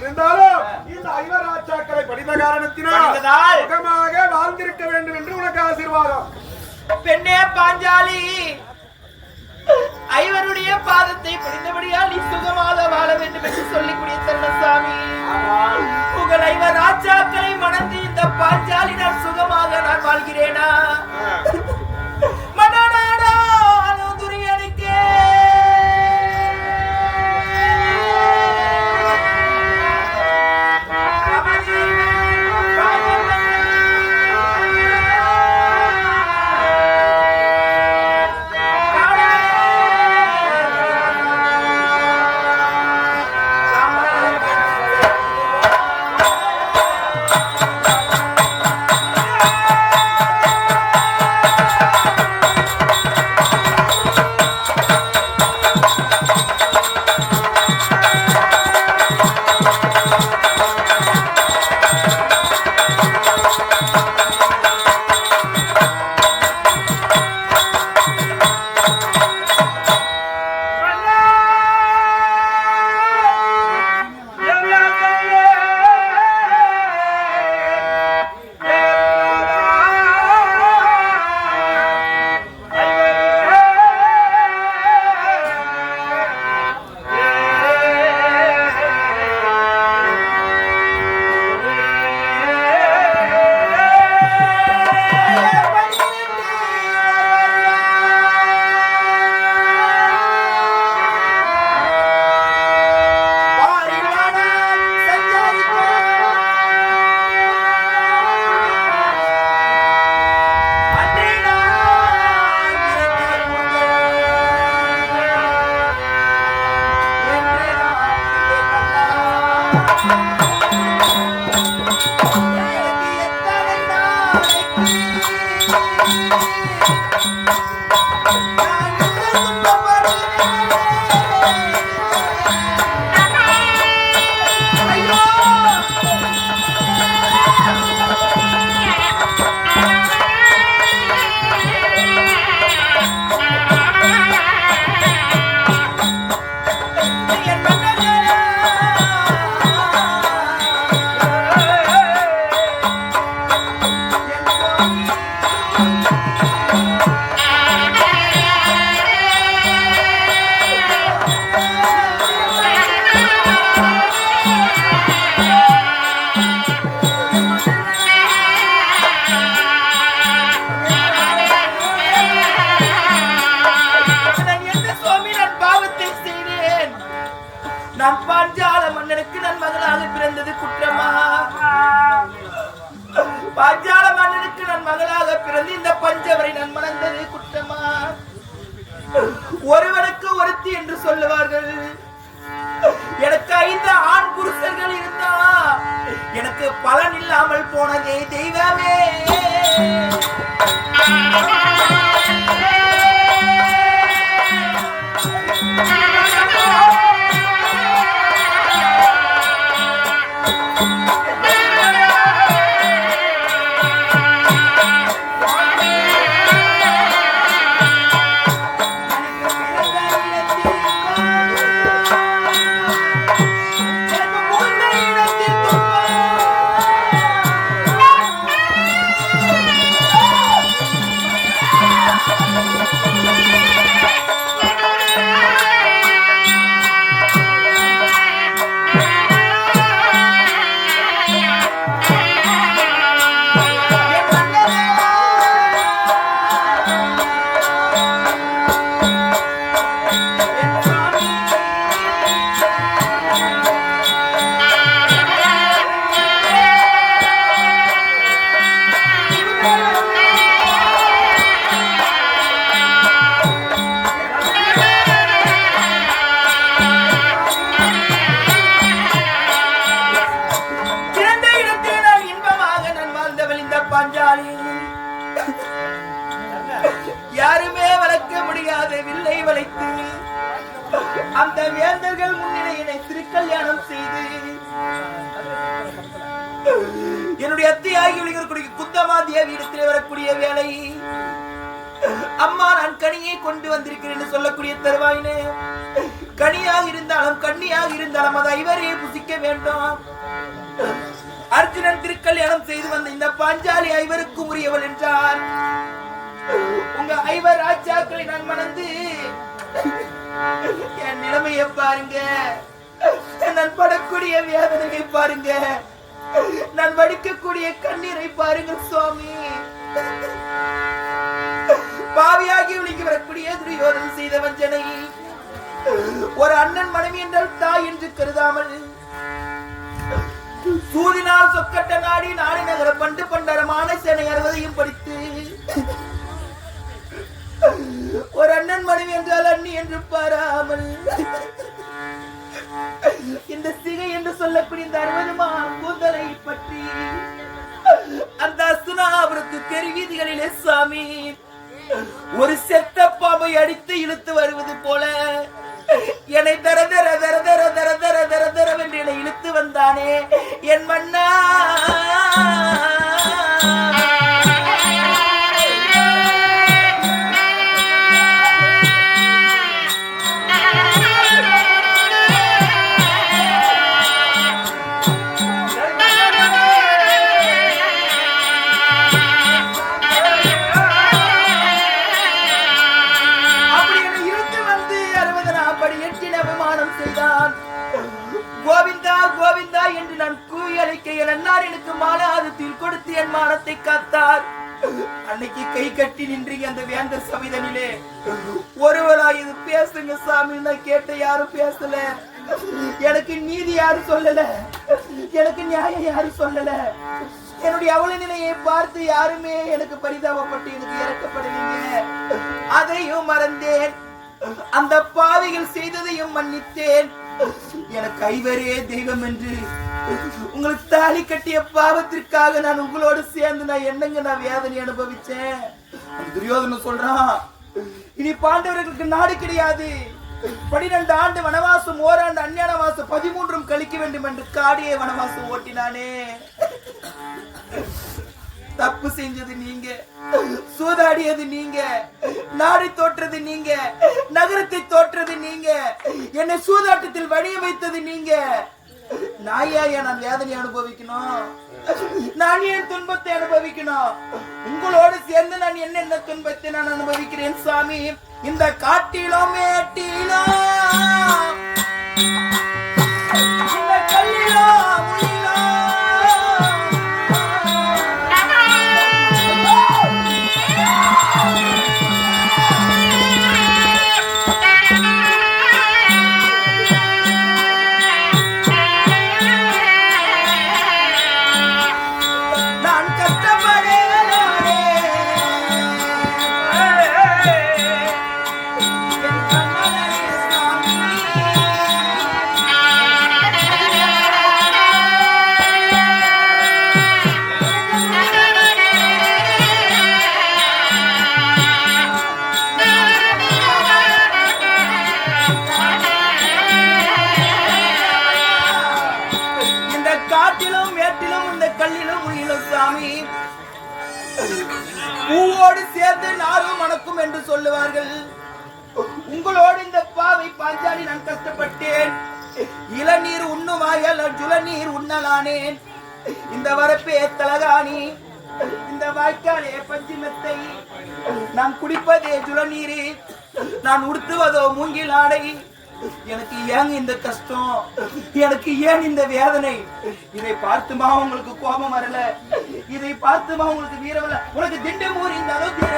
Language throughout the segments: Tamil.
இருந்தாலும் இந்த ஐவராஜாக்களை படித்த காரணத்தினால் சுகமாக வாழ்ந்திருக்க வேண்டும் என்று உனக்கு ஆசீர்வாதம். பெண்ணே பாஞ்சாலி ஐவருடைய பாதத்தை பிடித்தபடியால் நீ சுகமாக வாழ வேண்டும் என்று சொல்லிக்கூடிய தருணசாமி உங்கள் ஐவர் ராஜாக்களை மணந்து இந்த பாஞ்சாலி நான் சுகமாக நான் வாழ்கிறேனா? பாஞ்சால மன்னனுக்கு நான் மகளாக பிறந்தது குற்றமா? பாஞ்சால மன்னனுக்கு நான் மகளாக பிறந்து இந்த பஞ்சவரை நான் மணந்தது குற்றமா? ஒருவனுக்கு ஒருத்தி என்று சொல்லுவார்கள். எனக்கு ஐந்து ஆண் புருஷர்கள் இருந்தா எனக்கு பலன் இல்லாமல் போனதே பாஞ்சாலி யாருமே வளர்க்க முடியாத வில்லை வளைத்து அந்த வேந்தர்கள் முன்னிலையினை திருக்கல்யாணம் செய்து. என்னுடைய அத்தியாகி விழுகக்கூடிய குத்தமா தேவி இடத்திலே வரக்கூடிய வேலை அம்மா நான் கனியை கொண்டு வந்திருக்கிறேன் என்று சொல்லக்கூடிய தருவாயினே. கனியாக இருந்தாலும் கண்ணியாக இருந்தாலும் அதை ஐவரையே புசிக்க வேண்டும். அர்ஜுனன் திருக்கல்யாணம் செய்து வந்த இந்த பாஞ்சாலி ஐவருக்கும் உரியவள் என்றார். உங்க ஐவர் ராஜாக்களை நான் மணந்து என் நிலைமையை பாருங்க. நான் படக்கூடிய வேதனையை பாருங்க. நான் வடிக்கக்கூடிய கண்ணீரை பாருங்க சுவாமி. பாவியாகி விழுங்கி வரக்கூடிய துரியோதன் செய்த வஞ்சனை. ஒரு அண்ணன் மனைவி என்றால் தாய் என்று கருதாமல் சூதினால் சொக்கட்ட நாடி நாடி நகர பண்டு பண்டரமான சேனை அறுவதையும் படித்து. ஒரு அண்ணன் மனைவி என்றால் அண்ணி என்று பாராமல். இந்த சிகை என்று சொல்லக்கூடிய இந்த அறுபதுமா கூந்தலை பற்றி அந்த அசுனாபுரத்து தெருவீதிகளிலே சாமி ஒரு செத்த பாம்பை அடித்து இழுத்து வருவது போல என்னை தர தர தர தர தர தர தர தரவென்று என்னை இழுத்து வந்தானே என் மன்னா இன்றைக்கு அந்த வேந்த சமிதனிலே. ஒருவரா இது பேசுங்க சாமி நான் கேட்ட யாரும் பேசல. எனக்கு நீதி யாரும் சொல்லல. எனக்கு நியாயம் யாரும் சொல்லல. என்னுடைய அவல நிலையை பார்த்து யாருமே எனக்கு பரிதாபப்பட்டு எனக்கு இறக்கப்படுவீங்க அதையும் மறந்தேன். அந்த பாவிகள் செய்ததையும் மன்னித்தேன். எனக்கு ஐவரே தெய்வம் என்று. உங்களுக்கு தாலி கட்டிய பாவத்திற்காக நான் உங்களோடு சேர்ந்து நான் என்னங்க நான் வேதனை அனுபவிச்சேன்? அந்த துரியோதனன் சொல்றான். இனி பாண்டவர்களுக்கு நாடு கிடையாது. பனிரெண்டு ஆண்டு வனவாசம் ஓராண்டு அஞ்ஞான வாசம் பதிமூன்றும் கழிக்க வேண்டும் என்று காடியே வனவாசம் ஓட்டினானே. தப்பு செஞ்சது நீங்க. சூதாடியது நீங்க. நாடு தோற்றது நீங்க. நகரத்தை தோற்றது நீங்க. என்னை சூதாட்டத்தில் வழிய வைத்தது நீங்க. நாயா ஏன் நான் வேதனை அனுபவிக்கணும்? நான் ஏன் துன்பத்தை அனுபவிக்கணும்? உங்களோடு சேர்ந்து நான் என்னென்ன துன்பத்தை நான் அனுபவிக்கிறேன் சாமி? இந்த காட்டிலோ மேட்டிலோ வந்து நாரும் மணக்கும் என்று சொல்லுவார்கள். உங்களோடு இந்த பாவை பாஞ்சாலி நான் கஷ்டப்பட்டேன். இளநீர் உண்ணுவாயல் ஜுளநீர் உண்ணலானேன். இந்த வரப்பே தலகாணி இந்த வாய்க்காலே பஞ்சிமத்தை நான் குடிப்பதே ஜுளநீரே நான் உடுத்துவதோ மூங்கில் ஆடை எனக்கு ஏங்க இந்த கஷ்டம்? எனக்கு ஏன் இந்த வேதனை? இதை பார்த்துமா உங்களுக்கு கோபம் வரல? இதை பார்த்துமா உங்களுக்கு வீரவல? உனக்கு திண்டு மூறி இந்த அளவுக்கு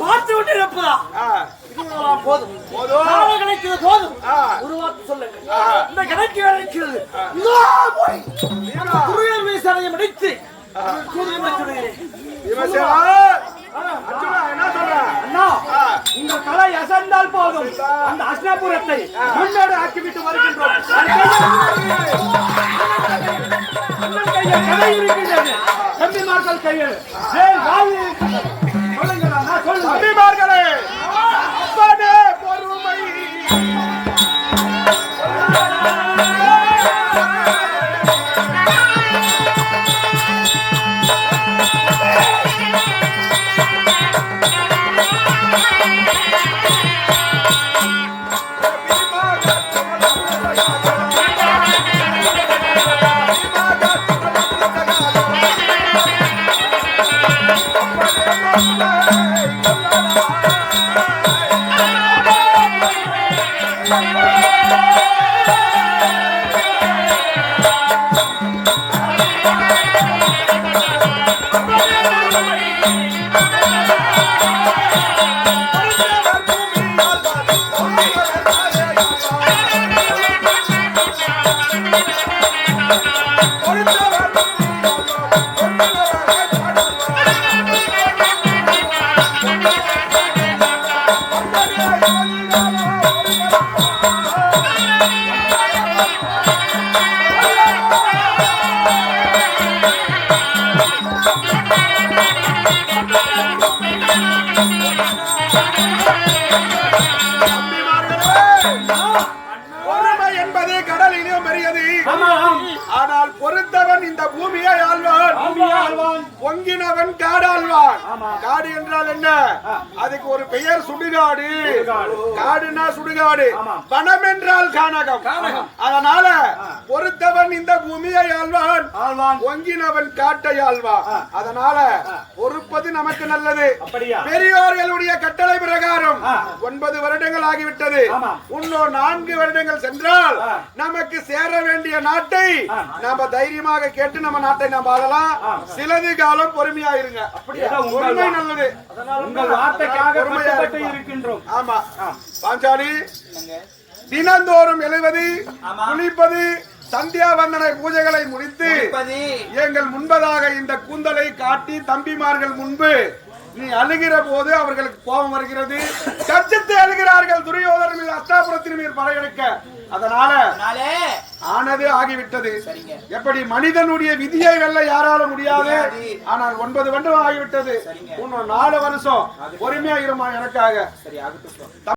பார்த்து கொண்டிருப்பதா ஆ, இதுவெல்லாம் போதும் போதும். காலம் கிடைக்கிறது போதும் ஆ. சொல்லுங்க இந்த கணக்கு இருக்கிறது இதோ போய் அந்த குருவியல் ஆ, உங்கள் கலை அசைந்தால் போதும். அந்த அஷ்டபுரத்தை முன்னோடு ஆக்கிவிட்டு வருகின்றோம். கலை இருக்கின்றது. தம்பிமார்கள் கையில். தப்பனா பொறுமை என்பது கடலிலும் பெரியது ஆனால் பொறுத்தவன் இந்த பூமியை ஆழ்வான் பொங்கினவன் காடாழ்வான். காடு என்றால் என்ன? அதுக்கு ஒரு பெயர் சுடுகாடு. காடுனா சுடுகாடு. வனம் என்றால் கானகம். அதனால பொறுத்தவன் இந்த பூமியை ஆழ்வான். பொங்கினவன் காட்டை ஆழ்வான். அதனால பொறுப்பது நமக்கு நல்லது? பெரியோர்களுடைய கட்டளை பிரகாரம் ஒன்பது வருடங்கள் ஆகிவிட்டது. இன்னும் நான்கு வருடங்கள் சென்றால் நமக்கு சேர வேண்டிய நாட்டை நாம தைரியமாக கேட்டு நம்ம நாட்டை நாம் ஆளலாம். சிலது காலம் பொறுமையா இருங்க பொறுமை நல்லது. உங்கள் வார்த்தைக்காக பொறுமையா கட்டுப்பட்டு இருப்பா. இருக்கின்றோம். ஆமா. பாஞ்சாலி தினந்தோறும் எழுவது குளிப்பது சந்தியா வந்தனை பூஜைகளை முடித்து எங்கள் முன்பதாக இந்த கூந்தலை காட்டி தம்பிமார்கள் முன்பு நீ அழுகிற போது அவர்களுக்கு கோபம் வருகிறது. கர்ஜித்து அழுகிறார்கள் துரியோதனர் மீது அஷ்டாபுரத்தின் மீது படையெடுக்க அதனால ஆனது ஆகிவிட்டது. எப்படி மனிதனுடைய விதியை வெல்ல யாரால முடியாது? முடியாது. ஆனால் ஒன்பது வருடம் ஆகிவிட்டது. இன்னும் நாலு வருஷம் பொறுமையா இருமா எனக்காக? சரி ஆகட்டும்.